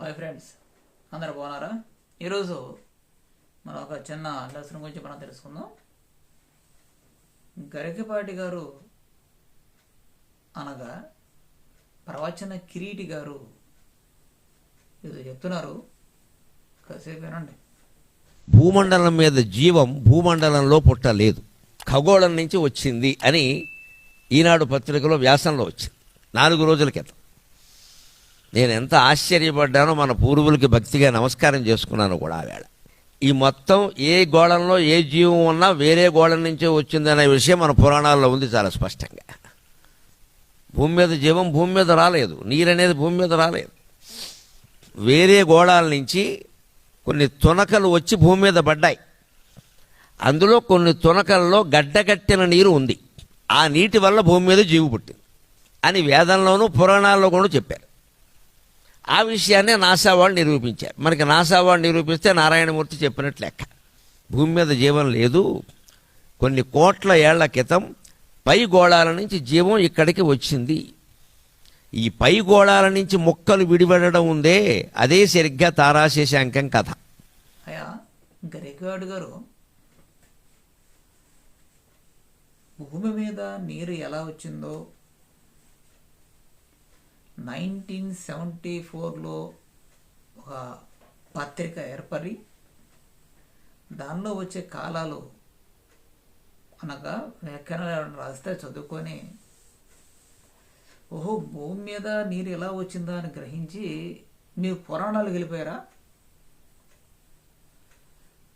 Hi friends అందరు బాగున్నారా? ఈరోజు మనం ఒక చిన్న లెసన్ గురించి మనం తెలుసుకుందాం. గరికపాటి గారు అనగా ప్రవచన కిరీటి గారు ఇది చెప్తున్నారు. కాసేపు వినండి. భూమండలం మీద జీవం భూమండలంలో పుట్టలేదు. ఖగోళం నుంచి వచ్చింది అని ఈనాడు పత్రికలో వ్యాసంలో వచ్చింది. నాలుగు రోజుల క్రితం. నేను ఎంత ఆశ్చర్యపడ్డానో మన పూర్వులకి భక్తిగా నమస్కారం చేసుకున్నాను కూడా ఆవేళ ఈ మొత్తం ఏ గోళంలో ఏ జీవం ఉన్నా వేరే గోళం నుంచే వచ్చిందనే విషయం మన పురాణాల్లో ఉంది చాలా స్పష్టంగా. భూమి మీద జీవం భూమి మీద రాలేదు. నీరు అనేది భూమి మీద రాలేదు. వేరే గోళాల నుంచి కొన్ని తునకలు వచ్చి భూమి మీద పడ్డాయి. అందులో కొన్ని తునకల్లో గడ్డగట్టిన నీరు ఉంది. ఆ నీటి వల్ల భూమి మీద జీవు పుట్టింది. అని వేదంలోనూ పురాణాల్లో కూడా చెప్పారు. ఆ విషయాన్నే నాసా వాళ్ళు నిరూపించారు. మనకి నాసా వాళ్ళు నిరూపిస్తే నారాయణమూర్తి చెప్పినట్లు లెక్క. భూమి మీద జీవం లేదు. కొన్ని కోట్ల ఏళ్ళ క్రితం పై గోళాల నుంచి జీవం ఇక్కడికి వచ్చింది. ఈ పై గోళాల నుంచి మొక్కలు విడిపడడం ఉందే అదే సరిగ్గా తారాశేషాంకం కథ. గరిగాడు గారు భూమి మీద నీరు ఎలా వచ్చిందో నైన్టీన్ సెవెంటీ ఫోర్లో ఒక పత్రిక ఏర్పడి దానిలో వచ్చే కాలాలు అనగా వ్యాఖ్యానాలు రాస్తే చదువుకొని ఓహో భూమి మీద నీరు ఎలా వచ్చిందా అని గ్రహించి మీరు పురాణాలు వెళ్ళిపోయారా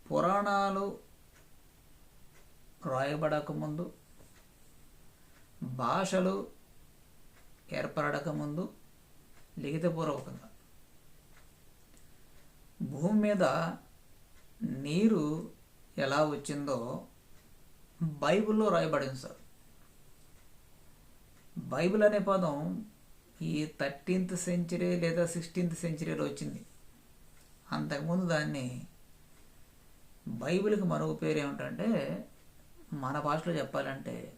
పురాణాలు రాయబడకముందు భాషలు ఏర్పడక ముందు లిఖితపూర్వకంగా. భూమి మీద నీరు ఎలా వచ్చిందో బైబిల్లో రాయబడింది సార్. బైబిల్ అనే పదం ఈ థర్టీన్త్ సెంచరీ లేదా సిక్స్టీన్త్ సెంచరీలో వచ్చింది. అంతకుముందు దాన్ని బైబిల్కి మరొక పేరు ఏమిటంటే మన భాషలో చెప్పాలంటే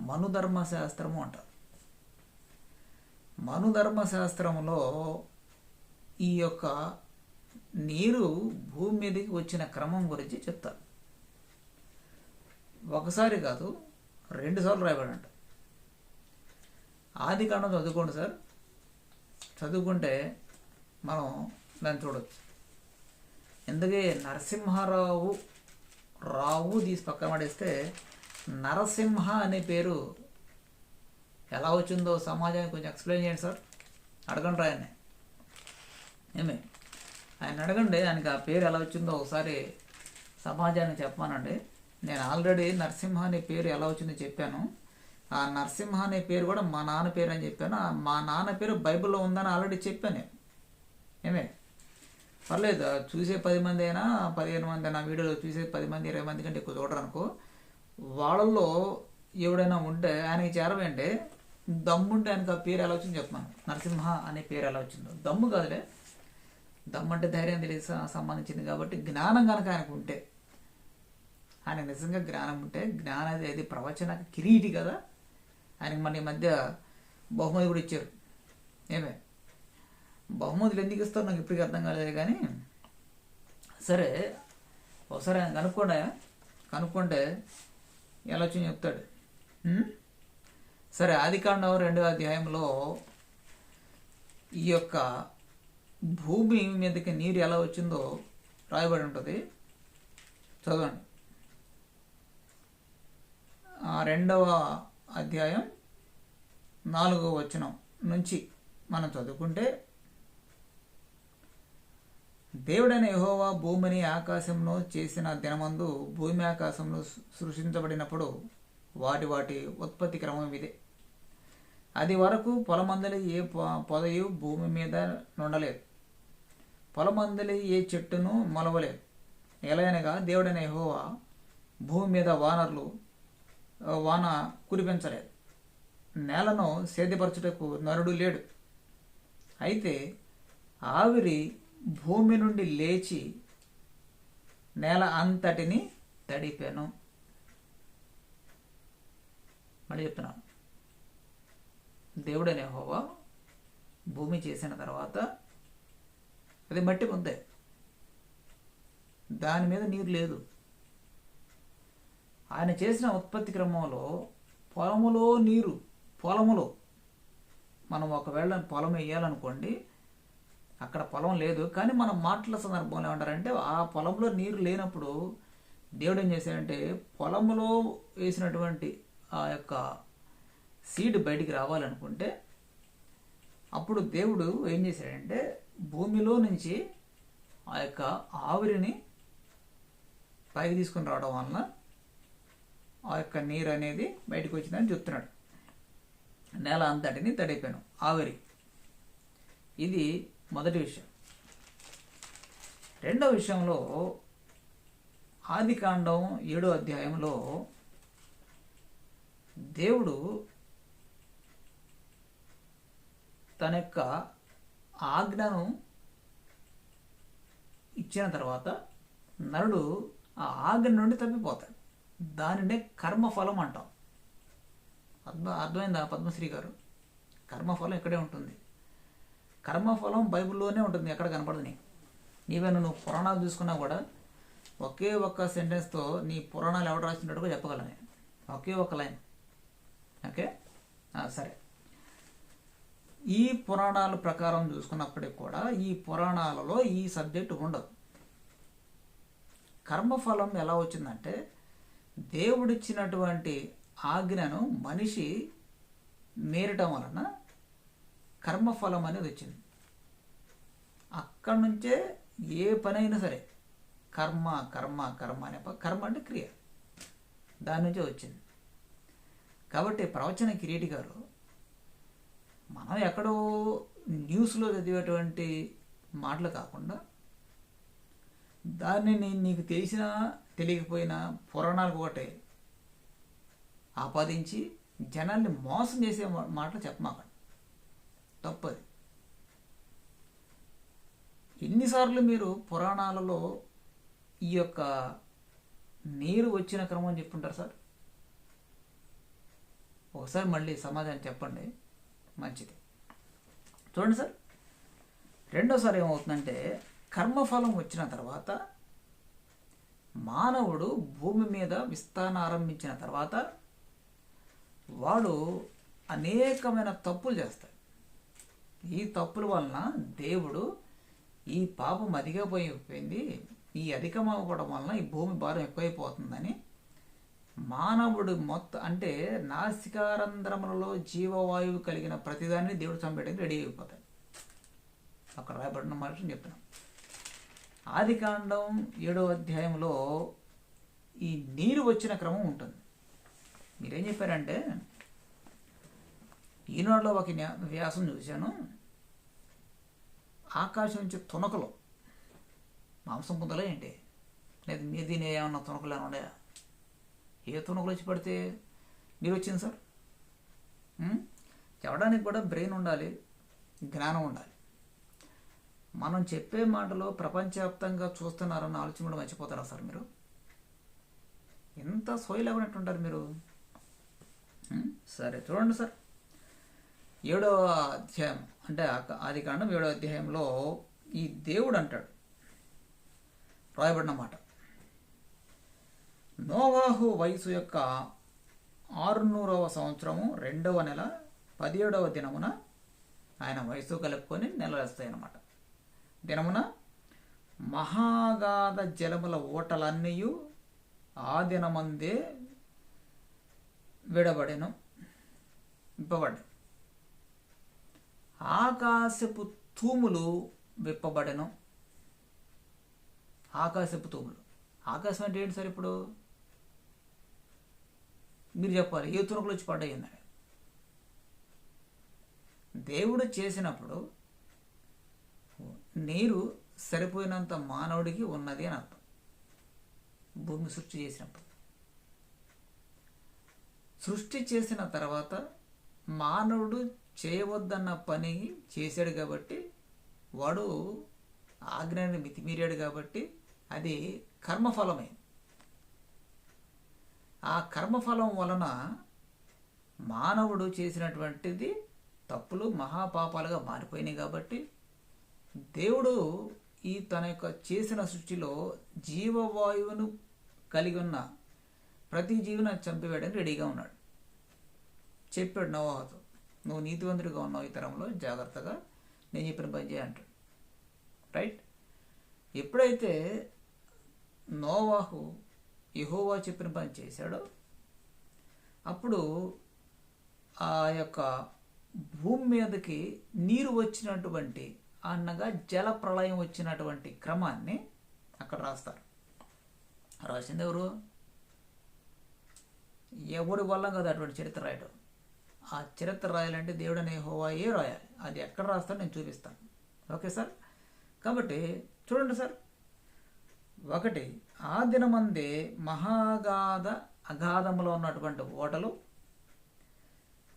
మనుధర్మశాస్త్రము అంటారు. మనుధర్మశాస్త్రంలో ఈ యొక్క నీరు భూమి మీదకి వచ్చిన క్రమం గురించి చెప్తారు. ఒకసారి కాదు రెండుసార్లు రాయబడంట ఆది కాండం చదువుకోండి సార్. చదువుకుంటే మనం దాన్ని చూడవచ్చు ఎందుకే నరసింహారావు రావు తీసి పక్కన పడేస్తే నరసింహ అనే పేరు ఎలా వచ్చిందో సమాజానికి కొంచెం ఎక్స్ప్లెయిన్ చేయండి సార్. అడగండి ఆయన్ని. ఏమే? ఆయన అడగండి ఆయనకి ఆ పేరు ఎలా వచ్చిందో ఒకసారి సమాజానికి చెప్పానండి నేను ఆల్రెడీ నరసింహ అనే పేరు ఎలా వచ్చిందో చెప్పాను. ఆ నరసింహ అనే పేరు కూడా మా నాన్న పేరు అని చెప్పాను. మా నాన్న పేరు బైబిల్లో ఉందని ఆల్రెడీ చెప్పాను నేను. ఏమే? పర్లేదు చూసే పది మంది అయినా పదిహేను మంది అయినా వీడియోలో చూసే పది మంది ఇరవై మంది కంటే ఎక్కువ చూడరు అనుకో. వాళ్ళల్లో ఎవడైనా ఉంటే ఆయనకి చేరవేంటే దమ్ముంటే ఆయనకు ఆ పేరు ఎలా వచ్చిందో చెప్తున్నాను నరసింహ అనే పేరు ఎలా వచ్చిందో. దమ్ము కాదులే. దమ్ము అంటే ధైర్యం తెలిసి సంబంధించింది కాబట్టి జ్ఞానం కనుక ఆయనకు ఉంటే ఆయన నిజంగా జ్ఞానం ఉంటే జ్ఞానం అది ప్రవచన కిరీటి కదా. ఆయనకి మన ఈ మధ్య బహుమతి కూడా ఇచ్చారు. ఏమే? బహుమతులు ఎందుకు ఇస్తారో నాకు ఇప్పటికీ అర్థం కాలేదు కానీ సరే ఒకసారి ఆయన కనుక్కోండి కనుక్కుంటే ఎలా వచ్చింది చెప్తాడు. సరే ఆదికాండం రెండవ అధ్యాయంలో ఈ యొక్క భూమి మీదకి నీరు ఎలా వచ్చిందో రాయబడి ఉంటుంది. చదవండి. ఆ రెండవ అధ్యాయం నాలుగవ వచనం నుంచి మనం చదువుకుంటే దేవుడైన యహోవా భూమిని ఆకాశంలో చేసిన దినమందు భూమి ఆకాశంలో సృష్టించబడినప్పుడు వాటి వాటి ఉత్పత్తి క్రమం ఇదే. అది వరకు పొలమందలి ఏ పొ- పొదయు భూమి మీద నుండలేదు. పొలమందలి ఏ చెట్టును మొలవలేదు. ఎలాగనగా దేవుడైన హోవా భూమి మీద వానర్లు వాన కురిపించలేదు. నేలను సేద్యపరచుటకు నరుడు లేడు. అయితే ఆవిరి భూమి నుండి లేచి నేల అంతటిని తడిపాను. మళ్ళీ చెప్తున్నాను. దేవుడనే హోవా భూమి చేసిన తర్వాత అది మట్టి ముద్దే. దాని మీద నీరు లేదు. ఆయన చేసిన ఉత్పత్తి క్రమంలో పొలములో నీరు పొలములో మనం ఒకవేళ పొలం వేయాలనుకోండి అక్కడ పొలం లేదు కానీ మనం మాటల సందర్భంలో ఏమంటారంటే ఆ పొలంలో నీరు లేనప్పుడు దేవుడు ఏం చేశాడంటే పొలంలో వేసినటువంటి ఆ యొక్క సీడ్ బయటికి రావాలనుకుంటే అప్పుడు దేవుడు ఏం చేశాడంటే భూమిలో నుంచి ఆ యొక్క ఆవిరిని పైకి తీసుకుని రావడం వలన ఆ యొక్క నీరు అనేది బయటకు వచ్చిందని చెప్తున్నాడు. నేల అంతటిని తడిపాను. ఆవిరి. ఇది మొదటి విషయం. రెండవ విషయంలో ఆది కాండం ఏడో అధ్యాయంలో దేవుడు తన యొక్క ఆజ్ఞను ఇచ్చిన తర్వాత నరుడు ఆ ఆజ్ఞ నుండి తప్పిపోతాడు. దానినే కర్మఫలం అంటాం. అర్థం అర్థమైందా పద్మశ్రీ గారు? కర్మఫలం ఇక్కడే ఉంటుంది. కర్మఫలం బైబిల్లోనే ఉంటుంది ఎక్కడ కనపడదు నీకు. ఈవెన్ నువ్వు పురాణాలు చూసుకున్నా కూడా ఒకే ఒక్క సెంటెన్స్తో నీ పురాణాలు ఎవడు రాసినట్టుగా చెప్పగలను ఒకే ఒక్క లైన్. ఓకే? సరే. ఈ పురాణాల ప్రకారం చూసుకున్నప్పటికి కూడా ఈ పురాణాలలో ఈ సబ్జెక్ట్ ఉండదు. కర్మఫలం ఎలా వచ్చిందంటే దేవుడిచ్చినటువంటి ఆజ్ఞను మనిషి మేరటం వలన కర్మఫలం అనేది వచ్చింది. అక్కడి నుంచే ఏ పనైనా సరే కర్మ కర్మ కర్మ అనే కర్మ అంటే క్రియ. దాని నుంచే వచ్చింది. కాబట్టి ప్రవచన కిరీటి గారు మనం ఎక్కడో న్యూస్లో చదివేటువంటి మాటలు కాకుండా దాన్ని నేను నీకు తెలిసినా తెలియకపోయినా పురాణాలకు ఒకటే. ఆపాదించి జనాల్ని మోసం చేసే మా- మాటలు చెప్పమాకండి. తప్పది. ఎన్నిసార్లు మీరు పురాణాలలో ఈ యొక్క నీరు వచ్చిన క్రమం చెప్పుంటారు సార్? ఒకసారి మళ్ళీ సమాధానం చెప్పండి. మంచిది. చూడండి సార్. రెండోసారి ఏమవుతుందంటే కర్మఫలం వచ్చిన తర్వాత మానవుడు భూమి మీద విస్తరణ ఆరంభించిన తర్వాత వాడు అనేకమైన తప్పులు చేస్తాడు. ఈ తప్పుల వలన దేవుడు ఈ పాపం అధికపోయిపోయింది ఈ అధికమవ్వడం వలన ఈ భూమి భారం ఎక్కువైపోతుందని మానవుడు మొత్తం అంటే నాసికారంధ్రములలో జీవవాయువు కలిగిన ప్రతిదాన్ని దేవుడు చంపేయడానికి రెడీ అయిపోతాడు. అక్కడ రాయబడిన మనిషిని చెప్తున్నాం ఆది కాండం ఏడో అధ్యాయంలో ఈ నీరు వచ్చిన క్రమం ఉంటుంది. మీరేం చెప్పారంటే ఈనాడులో ఒక వ్యాసం చూశాను. ఆకాశం నుంచి తునకలు మాంసం పుందలే ఏంటి లేదు మీరు దీని ఏమన్నా తునకలు ఏమన్నా ఉన్నాయా? ఏ తునకలు వచ్చి పడితే మీరు వచ్చింది సార్ చెప్పడానికి కూడా బ్రెయిన్ ఉండాలి జ్ఞానం ఉండాలి. మనం చెప్పే మాటలు ప్రపంచవ్యాప్తంగా చూస్తున్నారన్న ఆలోచన కూడా మర్చిపోతారా సార్ మీరు? ఎంత సోయి లేకున్నట్టుంటారు మీరు? సరే చూడండి సార్. ఏడవ అధ్యాయం అంటే ఆది కాండం ఏడవ అధ్యాయంలో ఈ దేవుడు అంటాడు రాయబడిన మాట. నోవాహు వయసు యొక్క ఆరునూరవ సంవత్సరము రెండవ నెల పదిహేడవ దినమున ఆయన వయసు కలుపుకొని నెలవేస్తాయన్నమాట దినమున మహాగాధ జలముల ఓటలన్నీ ఆ దినమందే విడబడెను విప్పబడ్డాయి ఆకాశపు తూములు విప్పబడెను. ఆకాశపు తూములు. ఆకాశం అంటే ఏంటి సార్ ఇప్పుడు? మీరు చెప్పాలి. ఏ తురుకులు వచ్చి పడ్డాయి దేవుడు చేసినప్పుడు నీరు సరిపోయినంత మానవుడికి ఉన్నది అని అర్థం. భూమి సృష్టి చేసినప్పుడు. సృష్టి చేసిన తర్వాత మానవుడు చేయవద్దన్న పని చేశాడు కాబట్టి వాడు ఆజ్ఞాన్ని మితిమీరాడు కాబట్టి అది కర్మఫలమైంది. ఆ కర్మఫలం వలన మానవుడు చేసినటువంటిది తప్పులు మహాపాపాలుగా మారిపోయినాయి కాబట్టి దేవుడు ఈ తన యొక్క చేసిన సృష్టిలో జీవవాయువును కలిగి ఉన్న ప్రతి జీవిని చంపివేయడానికి రెడీగా ఉన్నాడు. చెప్పాడు నవాహతో నువ్వు నీతివంతుడిగా ఉన్నావు ఈ తరంలో జాగ్రత్తగా నేను చెప్పిన పని చేయ అంటాడు. రైట్ ఎప్పుడైతే నోవాహు యహోవా చెప్పిన పని చేశాడో. అప్పుడు ఆ యొక్క భూమి మీదకి నీరు వచ్చినటువంటి అనగా జల ప్రళయం వచ్చినటువంటి క్రమాన్ని అక్కడ రాస్తారు. రాసింది ఎవరు? ఎవరి వల్ల కదా అటువంటి చరిత్ర రాయడం. ఆ చరిత్ర రాయాలంటే దేవుడు అనే హోవాయే రాయాలి. అది ఎక్కడ రాస్తాడో నేను చూపిస్తాను. Okay sir? కాబట్టి చూడండి సార్. ఒకటి ఆ దినమందే మహాగాధ అగాధములో ఉన్నటువంటి ఓటలు.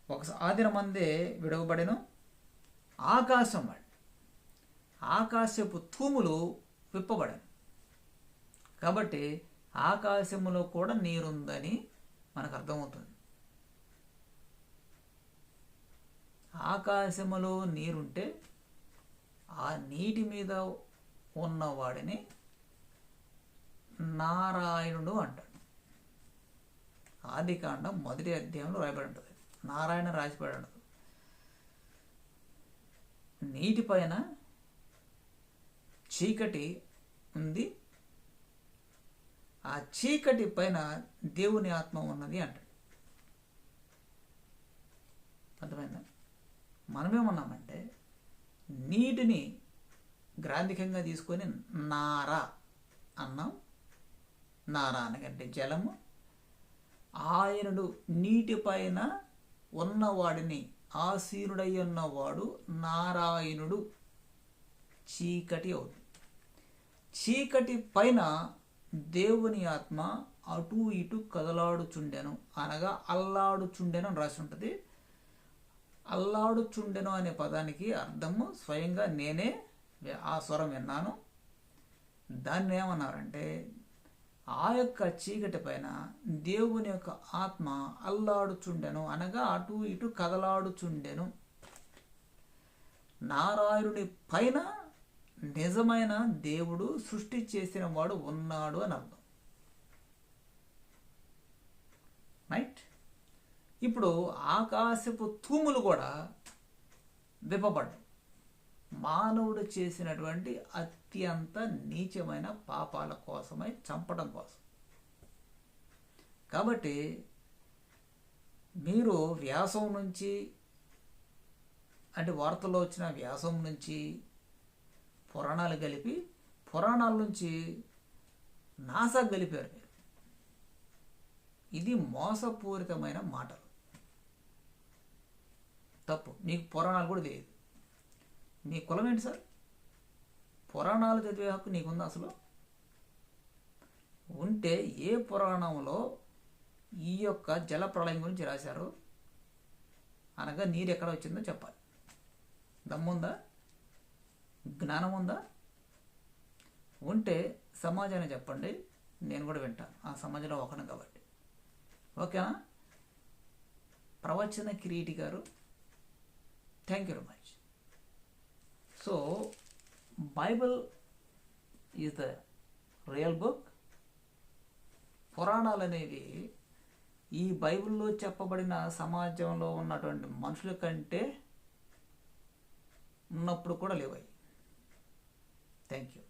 ఒక ఆ దినమందే విడవబడిన. ఆకాశం వాడి. ఆకాశపు తూములు విప్పబడను. కాబట్టి ఆకాశములో కూడా నీరుందని మనకు అర్థమవుతుంది. ఆకాశములో నీరుంటే ఆ నీటి మీద ఉన్నవాడిని నారాయణుడు అంటాడు. ఆదికాండం మొదటి అధ్యాయంలో రాయబడి ఉంటుంది. నారాయణ రాసిపడి ఉండదు. నీటిపైన చీకటి ఉంది. ఆ చీకటి పైన దేవుని ఆత్మ ఉన్నది అంటాడు. అర్థమైందా? మనమేమన్నామంటే నీటిని గ్రాంధికంగా తీసుకొని నారా అన్నాం. నారా అనగంటే జలము. ఆయనడు నీటిపైన ఉన్నవాడిని ఆసీనుడై ఉన్నవాడు నారాయణుడు. చీకటి అవుతుంది. చీకటి పైన దేవుని ఆత్మ అటు ఇటు కదలాడుచుండెను. అనగా అల్లాడుచుండెను అని రాసి ఉంటుంది. అల్లాడుచుండెను అనే పదానికి అర్థము స్వయంగా నేనే ఆ స్వరం విన్నాను. దాన్ని ఏమన్నారంటే ఆ యొక్క చీకటి పైన దేవుని యొక్క ఆత్మ అల్లాడుచుండెను అనగా అటు ఇటు కదలాడుచుండెను. నారాయణుని పైన నిజమైన దేవుడు సృష్టి చేసిన వాడు ఉన్నాడు అని అర్థం. రైట్ ఇప్పుడు ఆకాశపు తూములు కూడా విప్పబడ్డాయి. మానవుడు చేసినటువంటి అత్యంత నీచమైన పాపాల కోసమై చంపడం కోసం. కాబట్టి మీరు వ్యాసం నుంచి అంటే వార్తల్లో వచ్చిన వ్యాసం నుంచి పురాణాలు కలిపి పురాణాల నుంచి నాసా కలిపారు మీరు. ఇది మోసపూరితమైన మాటలు. తప్పు. మీకు పురాణాలు కూడా తెలియదు. నీ కులం ఏంటి సార్? పురాణాలు చదివే హక్కు నీకుందా అసలు? ఉంటే ఏ పురాణంలో ఈ యొక్క జల ప్రళయం గురించి రాశారు? అనగా నీరు ఎక్కడ వచ్చిందో చెప్పాలి. దమ్ముందా? జ్ఞానం ఉందా ఉంటే సమాజాన్ని చెప్పండి నేను కూడా వింటాను. ఆ సమాజంలో ఒకను కాబట్టి. ఓకేనా? ప్రవచన కిరీటి గారు thank you very much. So Bible is the real book పురాణాలు అనేవి ఈ బైబిల్లో చెప్పబడిన సమాజంలో ఉన్నటువంటి మనుషుల కంటే ఉన్నప్పుడు కూడా లేవాయి థ్యాంక్ యూ